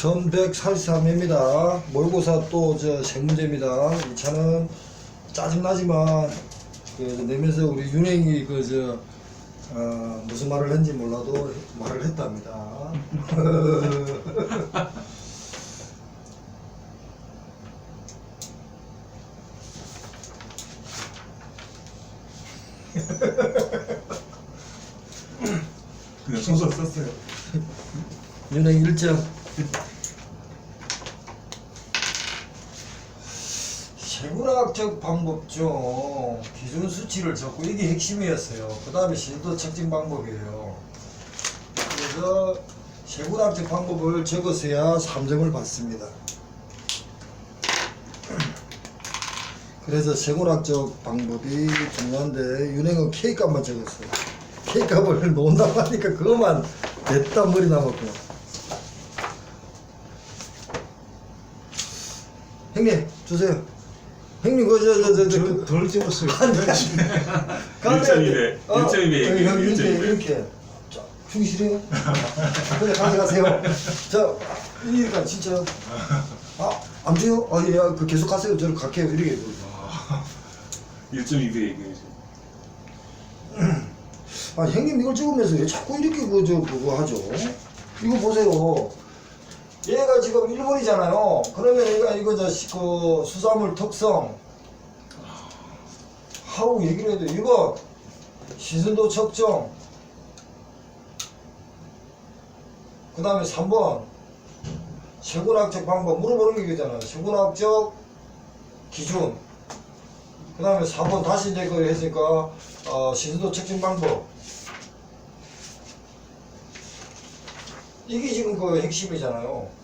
1143회입니다. 모의고사 또저세 문제입니다. 이 차는 짜증나지만 그 내면서 우리 윤행이 그 저 어, 무슨 말을 했는지 몰라도 말을 했답니다. 그냥 소설 썼어요. 윤행 1점. 세분학적 방법 중 기준 수치를 적고 이게 핵심이었어요. 그 다음에 신도 측정 방법이에요. 그래서 세분학적 방법을 적었어야 3점을 받습니다. 그래서 세분학적 방법이 중요한데 윤행은 K값만 적었어요. K값을 놓는다고 하니까 그것만 냈다 머리 남았고. 형님 주세요. 형님 그저저저 그, 덜 찍었어요. 일점이네. 어, 일점이네, 여기 형 이렇게. 이렇게 싫어요? 그래 가져가세요. 자 이니까 진짜 아안 돼요? 아예그 계속 하세요. 저를 갈게요. 이렇게 1.2배 얘기해줘. 아 형님 이걸 찍으면서 왜 자꾸 이렇게 그저 그거 하죠? 이거 보세요. 얘가 지금 1번이잖아요. 그러면 얘가 이거 저 그 수산물 특성. 하고 얘기를 해도 이거 시선도 측정. 그 다음에 3번 세분학적 방법 물어보는 게 이거잖아요. 세분학적 기준. 그 다음에 4번 다시 이제 그 했으니까 어, 신수도 측정 방법. 이게 지금 그 핵심이잖아요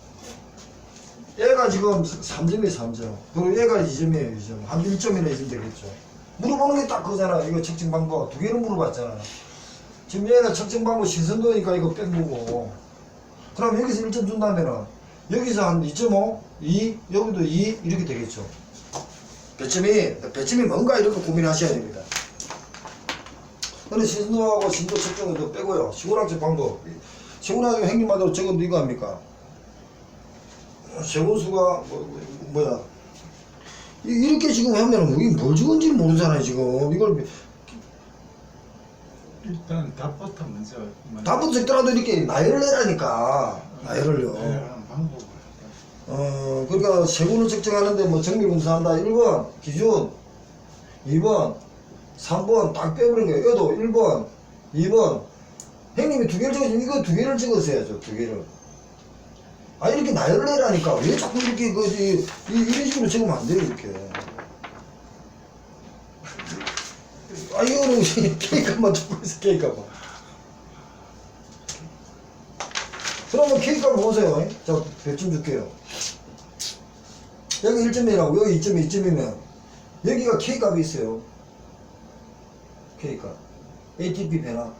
얘가 지금 3점이에요 3점 그리고 얘가 2점이에요 2점 한 1점이나 있으면 되겠죠 물어보는 게 딱 그거잖아 이거 측정 방법 두 개를 물어봤잖아 지금 얘가 측정 방법 신선도니까 이거 뺀 거고 그럼 여기서 1점 준다면은 여기서 한 2.5, 2, 여기도 2 이렇게 되겠죠 배점이 배점이 뭔가 이렇게 고민하셔야 됩니다. 근데 신도하고 신도 측정은 또 빼고요. 시골학적 방법. 시골학적 행님마다 적은 이거 합니까? 세원수가 뭐, 뭐, 야 이렇게 지금 하면은 이게 뭘 적은지 모르잖아요 지금 이걸 일단 답부터 먼저 답은 적더라도 이렇게 나열을 내라니까 나열을요. 방법을 어, 그러니까 세군을 측정하는데 뭐 정밀 검사한다. 1번 기준, 2번, 3번 딱 빼버린 거예요. 이것도 1번, 2번. 형님이 두 개를 적으시면 이거 두 개를 찍었어야죠. 두 개를. 아, 이렇게 나열을 해라니까. 왜 자꾸 이렇게, 그, 이, 이, 이런 식으로 적으면 안 돼요, 이렇게. 아, 이거는 K값만 적고 있어, K값만. 그러면 K값 보세요. 자, 배점 줄게요. 여기 1점이라고, 여기 2점이 2점이면, 여기가 K값이 있어요. K값. ATP 변화.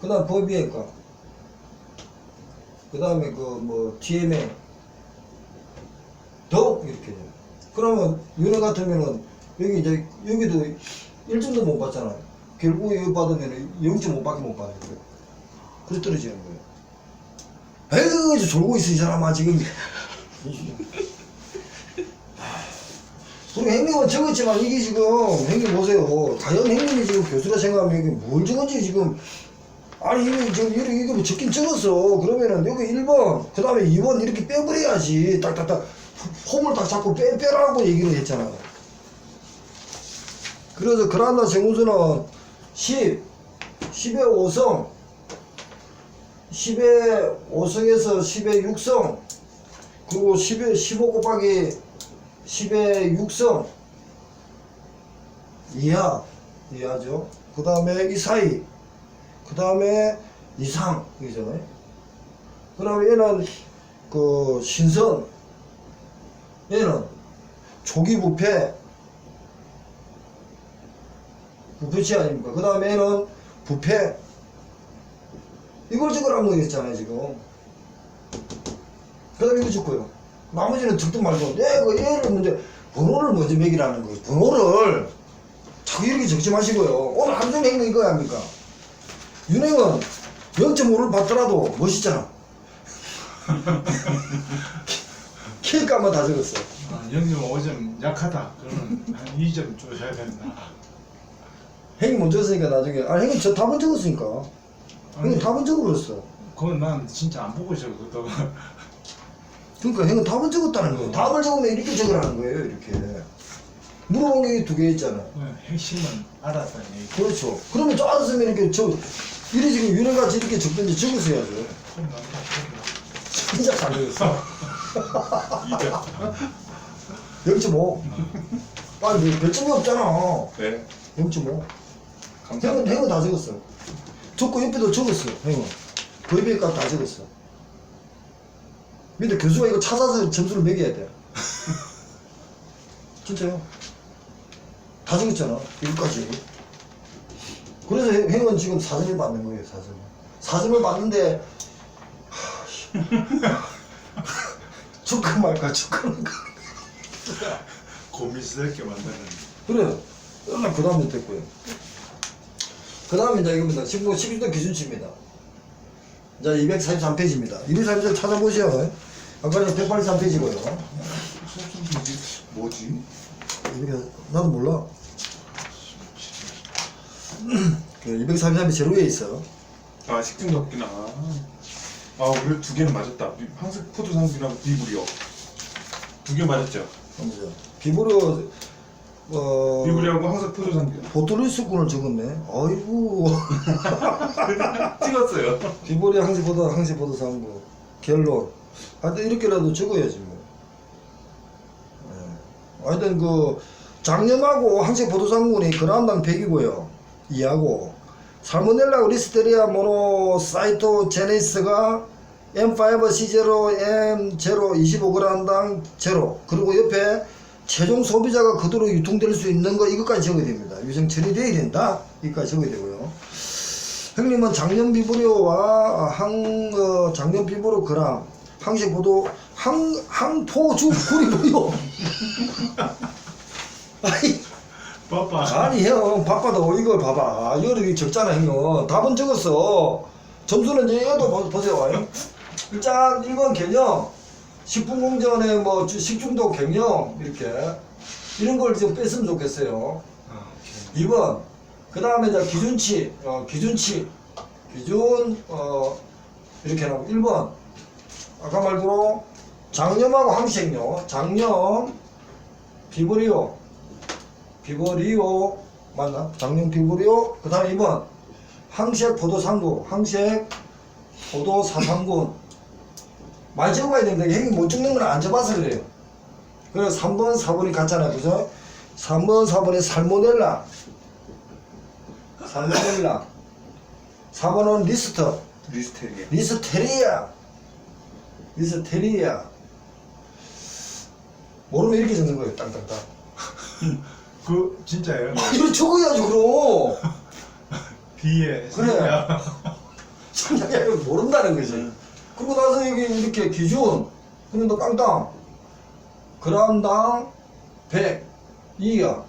그 다음 법비의 값. 그 다음에 그뭐 TMA. 더 이렇게 돼요. 그러면 윤회 같으면은 여기 이제 여기도 1점도 못 받잖아요. 결국 이거 받으면 0.5밖에 못 받는 거예요. 그래 떨어지는 거예요. 에휴, 저 졸고 있어, 이 사람아, 지금. 그리고 행님은 적었지만 이게 지금, 행님 보세요. 과연 행님이 지금 교수라 생각하면 이게 뭘 적은지 지금. 아니, 이거 지금 이렇게 이거 뭐 적긴 적었어. 그러면은 여기 1번, 그 다음에 2번 이렇게 빼버려야지. 딱딱딱. 홈을 딱 잡고 빼, 빼라고 얘기를 했잖아요. 그래서 그란다 정우수는 10, 10의 5성, 10의 5성에서 10의 6성, 그리고 10의 15 곱하기 10의 6성, 이하, 이하죠. 그 다음에 이 사이, 그 다음에 이상, 이잖아요. 그 다음에 얘는 그 신선, 얘는 조기 부패, 부패치 아닙니까? 그 다음에 얘는 부패. 이걸 적으라는 거겠잖아요, 지금. 그 다음에 이거 적고요. 나머지는 적도 말고, 얘, 그 얘를 먼저, 번호를 먼저 매기라는 거예요. 번호를. 자꾸 이렇게 적지 마시고요. 오늘 하루 종일 이거 합니까? 윤행은 0.5를 받더라도 멋있잖아. 키값만 다 적었어. 아, 0.5점 약하다. 그러면 한 2점 줘야 된다. 형이 먼저 했으니까 나중에 아 형이 저 답은 적었으니까 아니, 답은 적어버렸어. 그건 난 진짜 안 보고 적었거든. 그러니까 형은 답은 적었다는 거예요. 답을 적으면 이렇게 적으라는 거예요. 이렇게 물어본 게 두 개 있잖아. 그냥 핵심은 알았다는 얘기. 그렇죠. 그러면 저 알았으면 이렇게 저 이래 지금 유령같이 이렇게. 폼 난다, 진짜 잘 적었어. 2점. 0.5. 아니 뭐 별점이 없잖아. 네. 0.5. 형은 감사합니다. 형은 다 적었어. 적고 옆에도 적었어. 형은 거의비까지 다 적었어. 근데 교수가 이거 찾아서 점수를 매겨야 돼. 진짜요? 다 적었잖아. 이거까지. 그래서 형- 형은 지금 4점을 받는 거예요. 4점. 4점을 받는데 축하 말까 축하 말까. 고민스럽게 만드는. 그래. 얼마 그 다음에 됐고요. 그 다음에 이제 이겁니다. 19, 11도 기준치입니다. 자, 243페이지입니다. 243페이지 찾아보시오. 아까 183페이지고요. 뭐지? 이렇게, 나도 몰라. 그 243이 제일 위에 있어. 아 식중독 없구나. 아 우리 두 개는 맞았다. 비- 황색 포도상비랑 비브리오. 두개 맞았죠? 먼저. 비브로, 어, 비브리오하고 황색 포도상비. 보톨리스군을 적었네. 아이고. 찍었어요. 비보리 항시보다 항시보다 상부 결론 하여튼 이렇게라도 적어야지 뭐 예. 하여튼 그 장염하고 항시보도상군이 그란당 100이고요 2하고 살모넬라 리스테리아 모노 사이토 제네시스가 M5 C0 M0 25g당 제로. 그리고 옆에 최종 소비자가 그대로 유통될 수 있는 거 이것까지 적어야 됩니다. 유정 처리돼야 된다. 이것까지 적어야 되고요. 형님은 작년 비브리오와 항, 어, 작년 비브로 그람, 항시 보도, 항, 항포주 구리보요. 아니, 빠빠. 아니, 형, 바빠도 이걸 봐봐. 이렇게 적잖아, 형은. 답은 적었어. 점수는 얘도 보- 보세요. 형. 일단 1번 개념, 식품 공전의 뭐 주- 식중독 개념, 이렇게. 이런 걸 좀 뺐으면 좋겠어요. 아, 오케이. 2번 그 다음에 이제 기준치 어, 기준치 기준 어 이렇게 나오고 1번 아까 말대로 장염하고 항생료 장염 비브리오 비브리오 맞나? 장염 비브리오? 그 다음에 2번 항색 포도상구 항색 포도사상군. 많이 적어봐야 됩니다. 형이 못 적는 건 안 적어봐서 그래요. 그래서 3번 4번이 같잖아요. 그죠? 3번 4번이 살모넬라. 살모넬라. 4번은 리스터. 리스테리아. 리스테리아. 리스테리아. 모르면 이렇게 적는 거예요. 땅땅땅 그 진짜예요? 아, 이거 적어야지 그럼. B에. 그래. 이거 모른다는 거지. 그리고 나서 여기 이렇게 기준. 그런데 땅땅. 그람당 100 2야.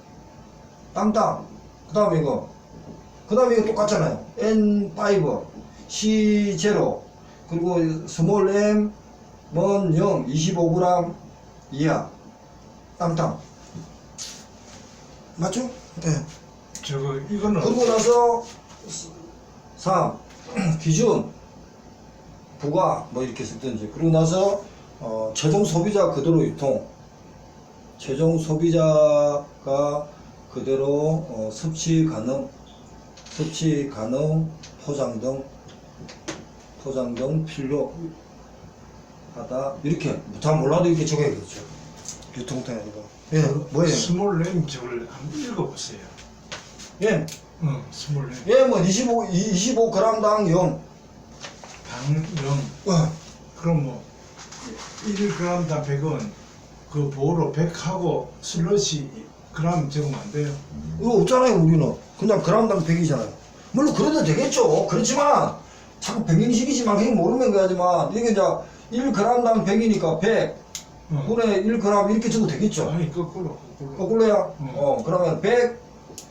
땅땅. 그 다음에 이거. 그 다음에 이거 똑같잖아요. N5 C0 그리고 스몰 M 먼 0 25g 이하 땅땅 맞죠? 예. 저거 이거는 그러고 나서 3 기준 부가 뭐 이렇게 쓰든지 그러고 나서 어, 최종 소비자 그대로 유통. 최종 소비자가 그대로 어, 섭취 가능 섭취 가능 포장 등 포장 등 필요하다. 이렇게. 다 몰라도 이렇게 적어야겠죠. 유통통에 이거 예 뭐예요 스몰 램 저걸 한번 읽어보세요. 예 응, 스몰 램. 예, 뭐 25, 25g당 0. 당영. 어, 그럼 뭐 1g당 100원 그 보로 100하고 슬러시 그램 적으면 안 돼요. 이거 없잖아요, 우리는. 그냥 g당 100이잖아요. 물론 그래도 되겠죠. 그렇지만 자꾸 백인식이지만 그게 모르면 그하지만 이게 이제 1g당 100이니까 100 응. 분의 1g 이렇게 적어도 되겠죠. 아니 거꾸로 거꾸로. 거꾸로야. 응. 어, 그러면 100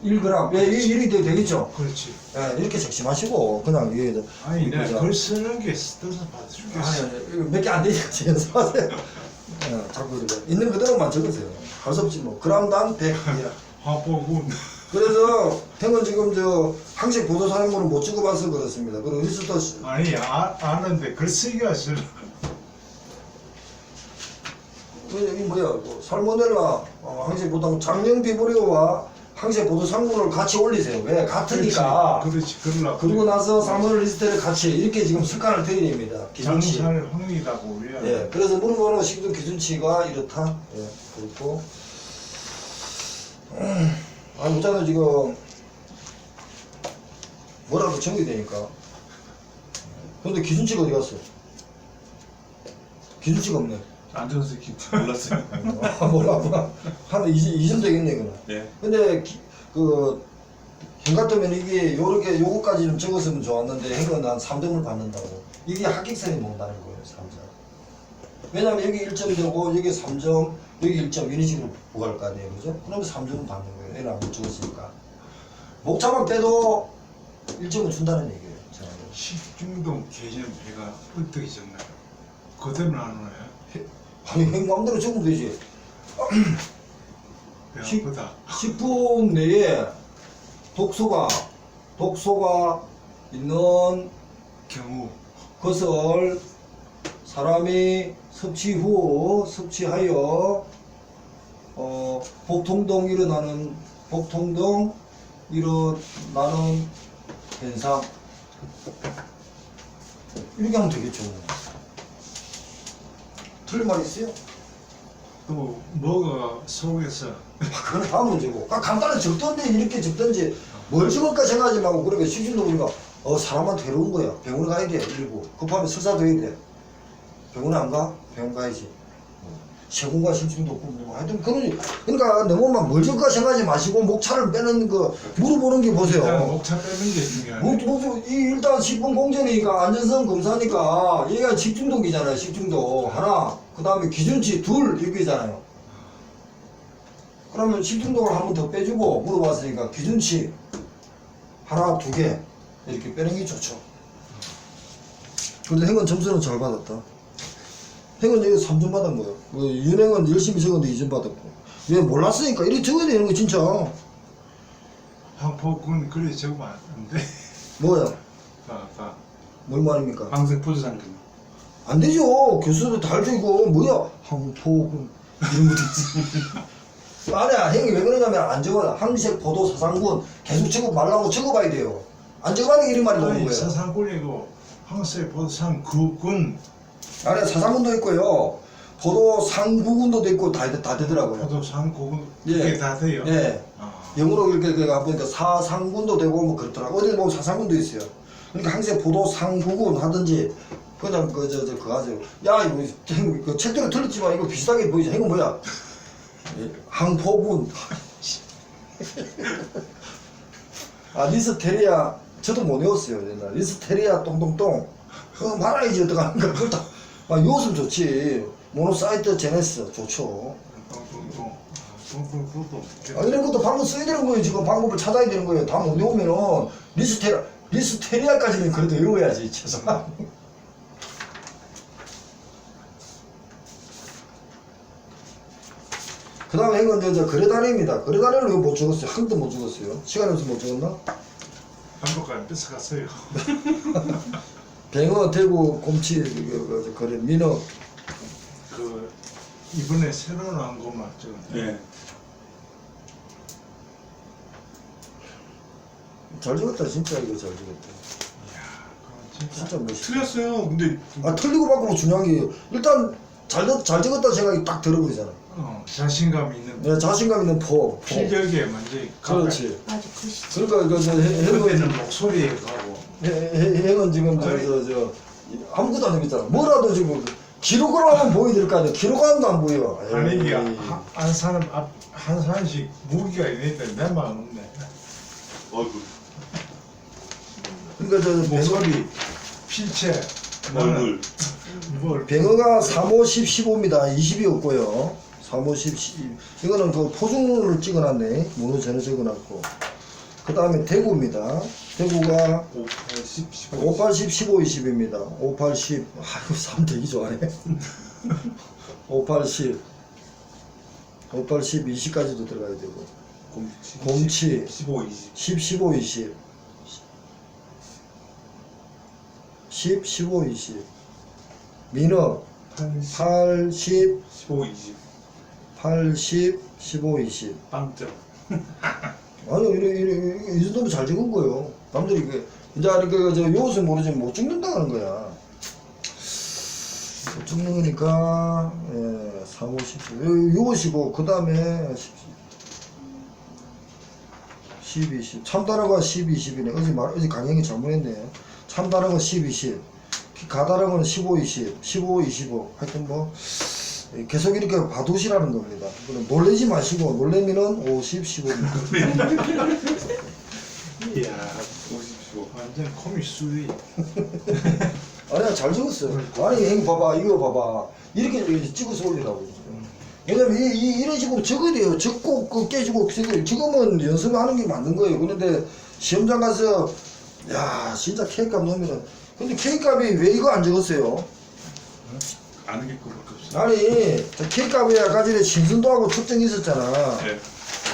1g. 예, 1이 되겠죠? 그렇지. 예, 이렇게 적심하시고, 그냥 위에. 아니 내가? 글 쓰는 게 스트레스 받아 죽겠어. 몇개 안 되니까 연습하세요. 예, 자꾸 이렇게. 있는 그대로만 적으세요. 할수 없지 뭐. 그람당 100. 예. 화보군. 그래서 형은 지금 저 항식 보도 사용물을 못 찍어봐서 그렇습니다. 그리고 리스터 시- 아니 아, 아는데 글 쓰기가 싫어. 그 여기 뭐야 그 살모넬라 어, 항식 보도 장령 비브리오와 항식 보도 사용물을 같이 올리세요. 왜 같으니까. 그렇지. 그러려. 그러고 나서 사물 리스트를 같이 이렇게 지금 습관을 들여야 됩니다. 기준치. 장살 확률이라고 왜? 예, 그래서 물어보는 식도 기준치가 이렇다. 예, 그렇고. 음, 아, 못하면 지금 뭐라도 적어야 되니까. 근데 기준치가 어디 갔어? 기준치가 없네. 안 적어서 기- 몰랐어요. 아, 몰라, 몰라. 한 2점, 2점 되겠네, 그럼. 예. 근데 기, 그, 형 같으면 이게 요렇게 요거까지 좀 적었으면 좋았는데 형은 한 3점을 받는다고. 이게 합격선이 먹는다는 거예요, 3점. 왜냐면 여기 1점 되고 여기 3점, 여기 1점 이런 식으로 부과할 거 아니에요, 그죠? 그러면 3점은 받는 거예요. 얘는 안 적었으니까. 목차만 빼도 1점을 준다는 얘기예요. 제가. 식중독 개념 배가 어떻게 적나요? 그대로 안 오나요? 아니, 형 마음대로 적으면 되지. 배 식- 아프다. 식품 내에 독소가, 독소가 있는 경우 것을 사람이 섭취 후 섭취하여 어, 복통동 일어나는 복통동 일어나는 현상 이렇게 하면 되겠죠. 틀린 말 있어요? 또 뭐가 속에서 그건 다음 문제고. 아, 간단히 적던데 이렇게 적던지 뭘 적을까 생각하지 말고 그러니까 식중독 우리가 어 사람한테 해로운 거야. 병원 가야 돼. 일부 급하면 설사도 해야 돼. 병원 안 가? 병원 가야지. 세군과 식중독 뭐 하여튼 그러니 그러니까 너무만 뭘 적을까 생각하지 마시고 목차를 빼는 그 물어보는 게 일단 보세요. 목차 빼는 게 중요하네. 뭐, 뭐, 이 일단 식품 공정이니까 안전성 검사니까 얘가 식중독이잖아요. 식중독 하나, 그 다음에 기준치 둘 이거잖아요. 그러면 식중독을 한 번 더 빼주고 물어봤으니까 기준치 하나, 두 개 이렇게 빼는 게 좋죠. 근데 행은 점수는 잘 받았다. 행은 여기 3점 받은 거예요. 그 윤행은 열심히 적었는데 2점 받았고. 왜 몰랐으니까 이렇게 적어야 되는 거 진짜. 한포군 그래 적으면 안 돼. 뭐야? 봐, 봐. 뭘 말입니까? 황색 포도상금. 안 되죠. 교수도 이거 뭐야? 항포군 이런 것도 있어. 아니야 형이 왜 그러냐면 안 적어 항색 포도 사상군 계속 적어 말라고 적어봐야 돼요. 안 적어봐야 이런 말이 나오는 거예요. 서산군이고 항세 보상 구군 아니야 사상군도 있고요. 포도 상구군도 있고 다, 다 되더라고요. 포도상 구군 예. 그게 다 돼요. 예. 아, 영어로 이렇게 그 보니까 사상군도 되고 뭐 그렇더라고. 어디 보면 사상군도 있어요. 그러니까 항상 보도 상구군 하든지 그냥 그저저 그거 하세요. 야 이거 형, 그 책대로 틀렸지만 이거 비슷하게 보이지. 이거 뭐야? 예, 항포군. 아 리스테리아 저도 못 외웠어요. 옛날 리스테리아 똥똥똥. 그거 말아야지 어떡하는가. 그걸 다 아, 외웠으면 좋지. 모노사이트 제네스 좋죠. 아, 이런 것도 방법 써야 되는 거예요. 지금 방법을 찾아야 되는 거예요. 다 못 외우면은 리스테리아, 리스테리아까지는 그래도 외워야지, 최소한. 그 다음에 이건 저, 저 거래단위입니다. 거래단위를 이거 못 적었어요. 한 번도 못 적었어요. 시간이 없어서 못 적었나? 한국까지 뺏어갔어요. 뱅어, 대구, 곰치, 그, 그, 저 거래, 민어. 그 이번에 새로 나온 것만 좀 예. 잘 적었다, 진짜 이거 잘 적었다. 그건 진짜 진짜 멋있다. 틀렸어요. 근데 아, 틀리고 바꾸고 중요한 게, 일단 잘, 적- 잘 적었다 생각이 딱 들어버리잖아. 어, 자신감 있는 네, 자신감 있는 포. 포. 필력에 먼저 가까이. 그렇지. 맞아 그 시점 그러니까 이거 저 해- 해는 그때는 목소리에 가 고 해는 지금 저저 저 아무것도 안 되겠잖아. 뭐라도 지금 기록으로 하면 보여야 될거 아니야. 기록하면 안 보여. 아니 이게 에이. 한- 한 사람 앞, 한 사람씩 무기가 있는데 내 마음 없네. 어이구. 그러니까 저 목소리, 필체, 얼굴. 뭘 뱅어가 3, 5, 10, 15입니다. 20이 없고요. 3, 3, 5, 10, 12. 이거는 그 포중을 찍어놨네. 문어 전에 적어놨고. 그 다음에 대구입니다. 대구가 5, 8, 10, 15. 5, 8, 10, 15, 20입니다. 5, 8, 10. 아이고, 3 되게 좋아하네. 5, 8, 10. 5, 8, 10, 20까지도 들어가야 되고. 곰치. 곰치. 15, 20. 10, 15, 20. 10, 15, 20. 민어 8, 10, 8, 10, 15, 20. 8, 10, 15, 20. 빵점. 아니, 이래, 이래, 이 정도면 잘 적은 거예요. 남들이 그, 이제 그, 저, 요것을 모르지만 못 죽는다는 거야. 못 죽는 거니까, 예, 3, 5, 10. 요것이고, 그 다음에 10, 10, 20. 참다라가 10, 20이네. 어제 말, 어제 강행이 잘못했네. 참다라가 10, 20. 가다라고는 15, 20. 15, 25. 하여튼 뭐, 예, 계속 이렇게 봐두시라는 겁니다. 놀래지 마시고, 놀래면은 50, 15입니다. 이야 50, 15. 완전 수위 아니야 잘 적었어요. 아니 형 봐봐 이거 봐봐 이렇게 이렇게 찍어서 올리라고. 왜냐면 이, 이, 이런 식으로 적어야 돼요. 적고 그 깨지고. 적으면 연습하는 게 맞는 거예요. 그런데 시험장 가서 야 진짜 K값 넣으면은 근데 K값이 왜 이거 안 적었어요? 아는 게 그거밖에 없어. 아니 저 K값에 아까 전에 신선도 하고 특정이 있었잖아. 네.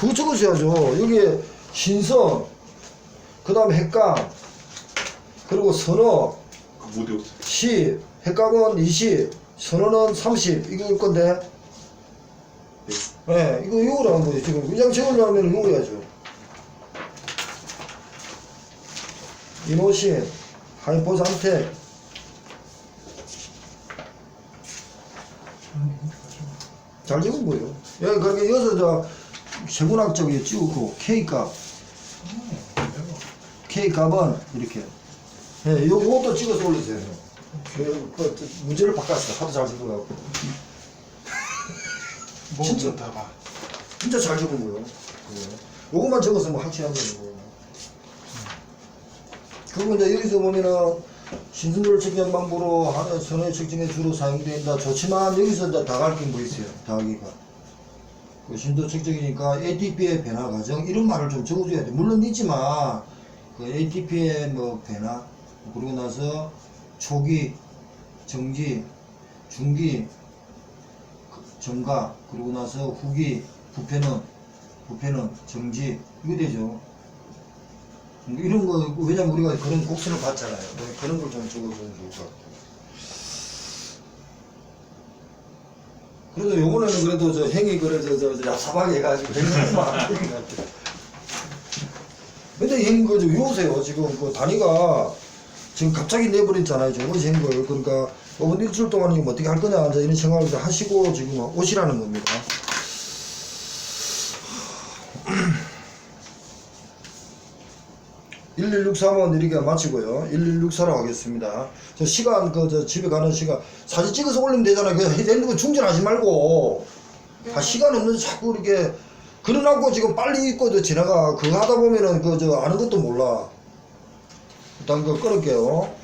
그거 적으셔야죠. 여기에 신선 그 다음에 핵감 그리고 선어 외웠어요. 10, 핵값은 20, 선언은 30, 이거 일 건데. 네, 이거 요거라는 거지. 지금 그냥 적으려면 요거 해야죠. 이노신, 하이포산텍, 잘 적은 거예요. 여기 그렇게 여기서 저 세분학적이 찍고 K값, K값은 이렇게. 예, 요, 요것도 찍어서 올리세요. 그, 그, 그 문제를 바꿨어. 하도 잘 적어갖고. 진짜. 진짜 다 봐 진짜 잘 적은 거예요. 요것만 적었으면 확실한 거예요. 그리고 이제 여기서 보면은 신선도를 측정 방법으로 하는 선의 측정에 주로 사용된다. 좋지만 여기서 이제 다갈 게뭐 있어요. 다하기가. 그 신도 측정이니까 ATP의 변화 과정 이런 말을 좀 적어줘야 돼. 물론 있지만 그 ATP의 뭐 변화 그러고 나서 초기, 정기, 중기, 그 정가 그러고 나서 후기, 부패는 부패는 정지 이거 되죠. 이런 거 왜냐면 우리가 그런 곡선을 봤잖아요. 네, 그런 걸 좀 적어주면 좋을 것 같아요. 그래도 요번에는 그래도 저 행이 그래 저저 야사하게 해가지고 행이만 안 되는 것 같아요. 근데 행 그저 요새요 지금 그 단위가 지금 갑자기 내버렸잖아요. 저거 행 걸. 그러니까 이번 일주일 동안 이거 어떻게 할 거냐 이런 생각을 하시고 지금 오시라는 겁니다. (1163원) 이렇게 마치고요. (1164로) 하겠습니다. 저 시간 그 저 집에 가는 시간 사진 찍어서 올리면 되잖아요. 그 핸드폰 충전하지 말고. 아 시간 없는데 자꾸 이렇게 그래놓고 지금 빨리 입고 저 지나가. 그거 하다 보면은 그 저 아는 것도 몰라 일단 그거 끊을게요